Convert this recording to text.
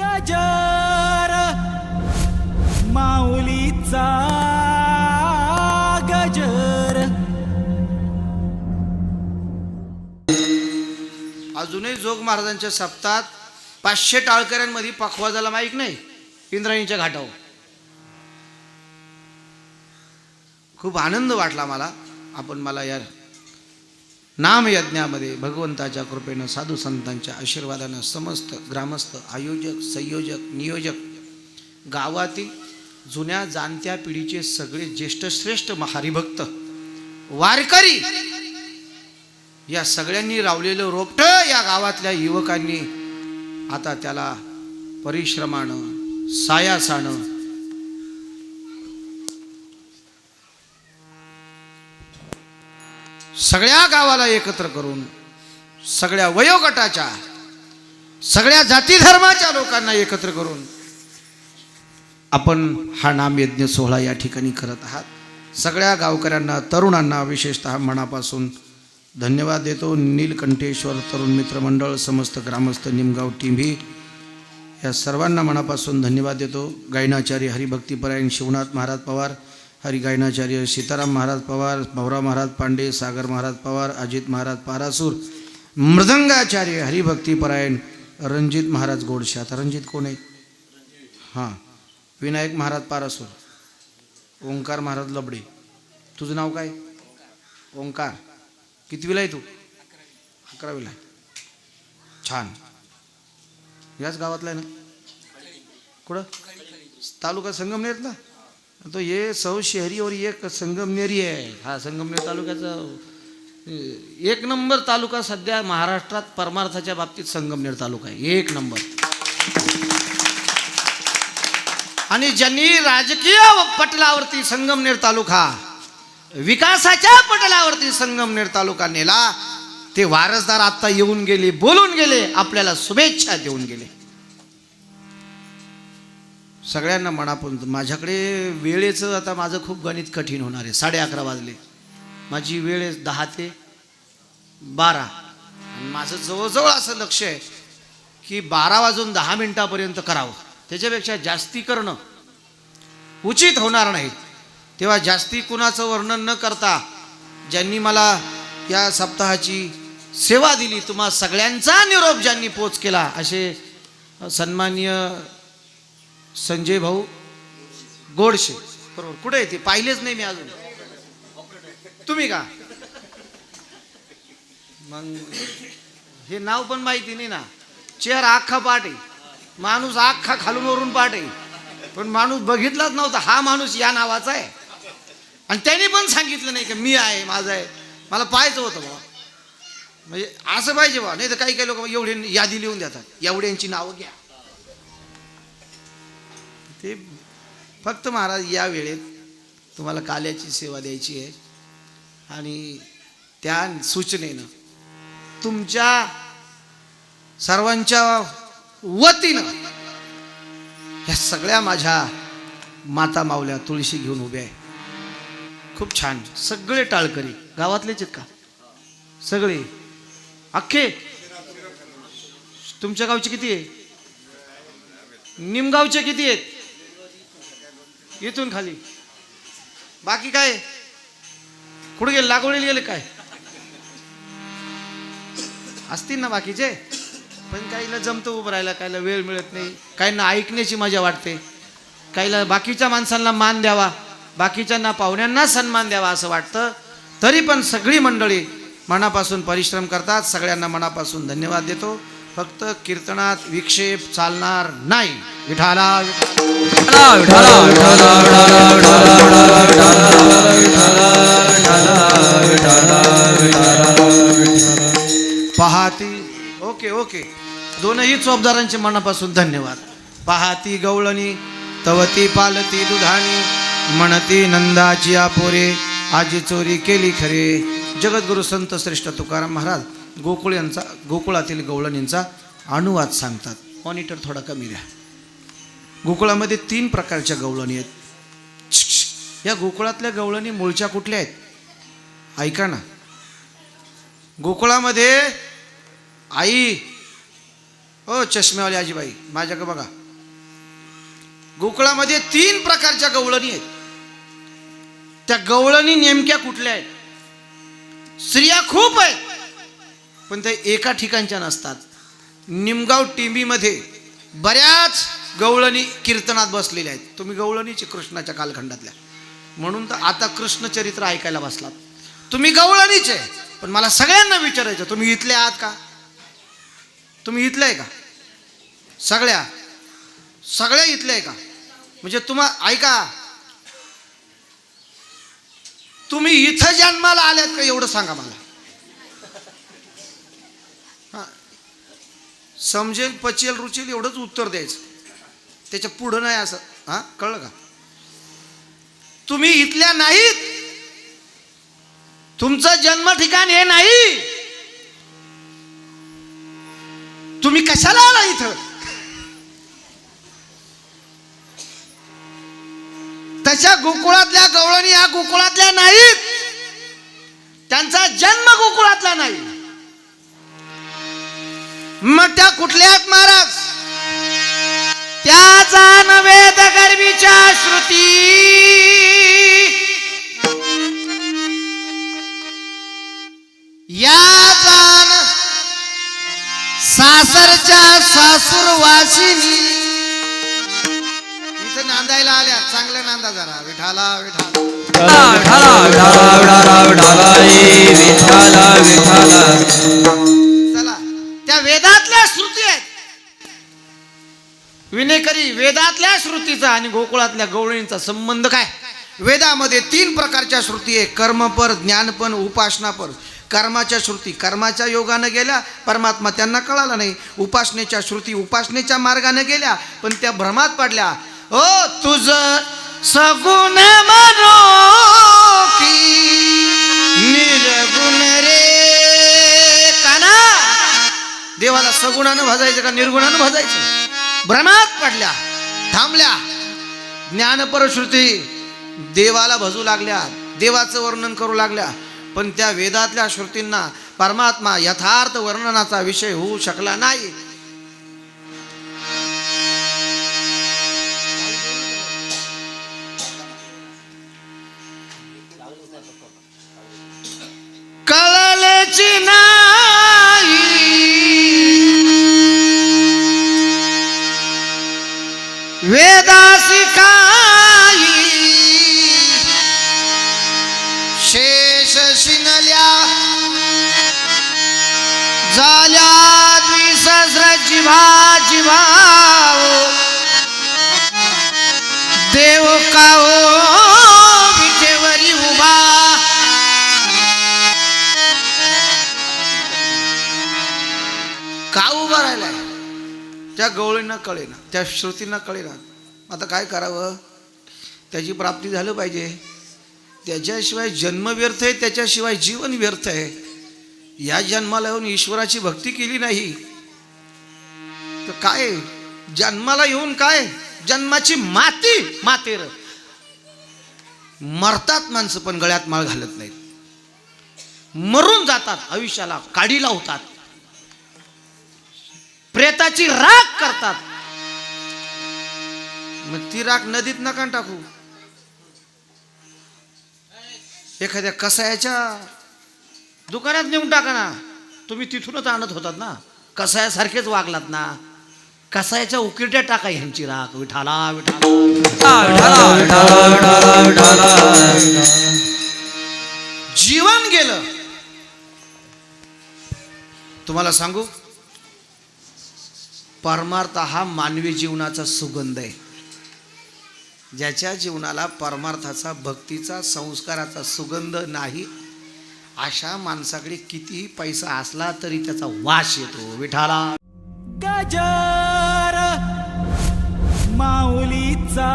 गजर. माऊलीचा गजर. अजूनही जोग महाराजांच्या सप्तात पाचशे टाळकऱ्यांमध्ये पखवा झाला माहीत नाही? इंद्रायणीच्या घाटावर. खूप आनंद वाटला मला. आपण मला यार नामयज्ञामध्ये भगवंताच्या कृपेनं साधू संतांच्या आशीर्वादानं समस्त ग्रामस्थ आयोजक संयोजक नियोजक गावातील जुन्या जाणत्या पिढीचे सगळे ज्येष्ठ श्रेष्ठ हरिभक्त वारकरी या सगळ्यांनी रावलेलं रोपट या गावातल्या युवकांनी आता त्याला परिश्रमानं सायासानं सगळ्या गावाला एकत्र करून सगळ्या वयोगटाच्या सगळ्या जाती धर्माच्या लोकांना एकत्र करून आपण हा नामयज्ञ सोहळा या ठिकाणी करत आहात. सगळ्या गावकऱ्यांना तरुणांना विशेषतः मनापासून धन्यवाद देतो. नीलकंठेश्वर तरुण मित्रमंडळ समस्त ग्रामस्थ निमगाव टिंभी या सर्वांना मनापासून धन्यवाद देतो. गायनाचार्य हरिभक्तीपरायण शिवनाथ महाराज पवार हरिगायनाचार्य सीताराम महाराज पवार भाऊराव महाराज पांडे सागर महाराज पवार अजित महाराज पारासूर मृदंगाचार्य हरिभक्तीपरायण रणजित महाराज गोडशे. आता रणजित कोण आहे हां. विनायक महाराज पारासूर. ओंकार महाराज लबडे. तुझं नाव काय? ओंकार. कितवीला आहे तू? अकरावीला. छान. याच गावातला आहे ना? कुठं? तालुका संगमनेरला? तो हे सौ शहरी और एक संगमनेरी आहे हा संगमनेर तालुक्याचा एक नंबर तालुका सध्या महाराष्ट्रात परमार्थाच्या बाबतीत संगमनेर तालुका आहे. एक नंबर. आणि ज्यांनी राजकीय पटलावरती संगमनेर तालुका विकासाच्या पटलावरती संगमनेर तालुका नेला ते वारसदार आता येऊन गेले बोलून गेले आपल्याला शुभेच्छा देऊन गेले. सगळ्यांना मनापून माझ्याकडे वेळेचं आता माझं खूप गणित कठीण होणार आहे. साडे अकरा वाजले. माझी वेळ आहे दहा ते बारा. माझं जवळजवळ असं लक्ष आहे की बारा वाजून दहा मिनटापर्यंत करावं. त्याच्यापेक्षा जास्ती करणं उचित होणार नाही. तेव्हा जास्ती कुणाचं वर्णन न करता ज्यांनी मला या सप्ताहाची सेवा दिली तुम्हा सगळ्यांचा निरोप ज्यांनी पोच केला असे सन्माननीय संजय भाऊ गोडशे. बरोबर. कुठे आहे ते? पाहिलेच नाही मी अजून. तुम्ही का? मग हे नाव पण माहिती नाही ना. चेहरा अख्खा पाठ आहे. माणूस अख्खा खालून वरून पाठ आहे. पण माणूस बघितलाच नव्हता. हा माणूस या नावाचा आहे. आणि त्याने पण सांगितलं नाही की मी आहे माझं आहे. मला पाहायचं होतं बाबा म्हणजे असं पाहिजे बा नाही तर काही काही लोक एवढे यादी लिहून देतात. एवढ्यांची नावं घ्या. ते फक्त महाराज या वेळेत तुम्हाला काल्याची सेवा द्यायची आहे. आणि त्या सूचनेनं तुमच्या सर्वांच्या वतीनं ह्या सगळ्या माझ्या माता मावल्या तुळशी घेऊन उभ्या आहे. खूप छान. सगळे टाळकरी. गावातलेच आहेत का? सगळे. अख्खे? तुमच्या गावचे किती आहे निमगावचे किती आहेत? इथून खाली. बाकी काय? कुठे गेले? लागवडीला गेले काय? असतील ना बाकीचे? पण काहीला जमतं उभं राहायला काहीला वेळ मिळत नाही काहींना ऐकण्याची मजा वाटते. काहीला बाकीच्या माणसांना मान द्यावा बाकीच्यांना पाहुण्यांना सन्मान द्यावा असं वाटतं. तरी पण सगळी मंडळी मनापासून परिश्रम करतात. सगळ्यांना मनापासून धन्यवाद देतो. फक्त कीर्तनात विक्षेप चालणार नाही. विठाला पहाती ओके ओके. दोनही चोपदारांचे मनापासून धन्यवाद. पहाती गवळणी तवती पालती दुधानी म्हणती नंदाची आपोरे आजी चोरी केली खरे. जगद्गुरु संत श्रेष्ठ तुकाराम महाराज गोकुळ यांचा गोकुळातील गवळणींचा अनुवाद सांगतात. मॉनिटर थोडा कमी द्या. गोकुळामध्ये तीन प्रकारच्या गवळणी आहेत. या गोकुळातल्या गवळणी मूळच्या कुठल्या आहेत? ऐका ना. गोकुळामध्ये आई हो चष्म्यावाली आजीबाई माझ्याकडे बघा. गोकुळामध्ये तीन प्रकारच्या गवळणी आहेत. त्या गवळणी नेमक्या कुठल्या आहेत? स्त्रिया खूप आहेत. पण त्या एका ठिकाणच्या नसतात. निमगाव टिंबीमध्ये बऱ्याच गवळणी कीर्तनात बसलेल्या आहेत. तुम्ही गवळणीचे कृष्णाच्या कालखंडातल्या. म्हणून तर आता कृष्णचरित्र ऐकायला बसलात. तुम्ही गवळणीचे पण मला सगळ्यांना विचारायचं तुम्ही इथले आहात का? तुम्ही इथले आहे का? सगळ्या? सगळ्या इथले आहे का? म्हणजे तुम्हा ऐका. तुम्ही इथं जन्माला आल्यात का? एवढं सांगा मला. समजेल पचेल रुचेल एवढंच उत्तर द्यायचं. त्याच्या पुढं नाही असं. हा? कळलं का? तुम्ही इथल्या नाहीत. तुमचं जन्म ठिकाण हे नाही. तुम्ही कशाला आला इथं? तशा गोकुळातल्या गवळणी या गोकुळातल्या नाहीत. त्यांचा जन्म गोकुळातला नाही. मग त्या कुठल्या आहेत महाराज? त्याचा नवेद गर्मीच्या श्रुती. या जाण सासरच्या सासूरवासिनी. इथं नांदायला आल्या. चांगल्या नांदा जरा. विठाला विठाला विठाला. विठाला विठाला विठाला विठाला विठाला. त्या वेदातल्या श्रुती आहेत. विनेकरी वेदातल्या श्रुतीचा आणि गोकुळातल्या गवळींचा संबंध काय? वेदामध्ये तीन प्रकारच्या श्रुती आहे. कर्मपर ज्ञानपण उपासनापर. कर्माच्या श्रुती कर्माच्या योगानं गेल्या परमात्मा त्यांना कळाला नाही. उपासनेच्या श्रुती उपासनेच्या मार्गाने गेल्या पण त्या भ्रमात पडल्या. ओ तुझ सगुण मनो देवाला सगुणानं भाजायचं का निर्गुणानं भाजायचं? भ्रमात पडल्या थांबल्या. ज्ञानपरश्रुती देवाला भजू लागल्या देवाचं वर्णन करू लागल्या. पण त्या वेदातल्या श्रुतींना परमात्मा यथार्थ वर्णनाचा विषय होऊ शकला नाही. शिनल्या. झाल्या द्विसहस्र जिव्हा जिव्हा. देव का हो विठेवरी उभा. का उभा राहिलाय? त्या गवळींना कळेना त्या श्रुतींना कळेना. आता काय करावं? त्याची प्राप्ती झालं पाहिजे. त्याच्याशिवाय जन्म व्यर्थ आहे त्याच्याशिवाय जीवन व्यर्थ आहे. या जन्माला येऊन ईश्वराची भक्ती केली नाही. तर काय? जन्माला येऊन काय? जन्माची माती मातेर. मरतात माणसं पण गळ्यात माळ घालत नाहीत. मरून जातात आयुष्याला काढी लावतात. प्रेताची राख करतात. मग ती राख नदीत नका टाकू. एखाद्या कसायाच्या दुकानात नेऊन टाका ना. तुम्ही तिथूनच आणत होतात ना. कसायासारखेच वागलात ना. कसायाच्या उकिरट्या टाका ह्यांची राख. विठाला विठाला. जीवन गेलं. तुम्हाला सांगू? परमार्थ हा मानवी जीवनाचा सुगंध आहे. ज्याच्या जीवनाला परमार्थाचा भक्तीचा संस्काराचा सुगंध नाही अशा माणसाकडे कितीही पैसा असला तरी त्याचा वास येतो. विठाला गजर माऊलीचा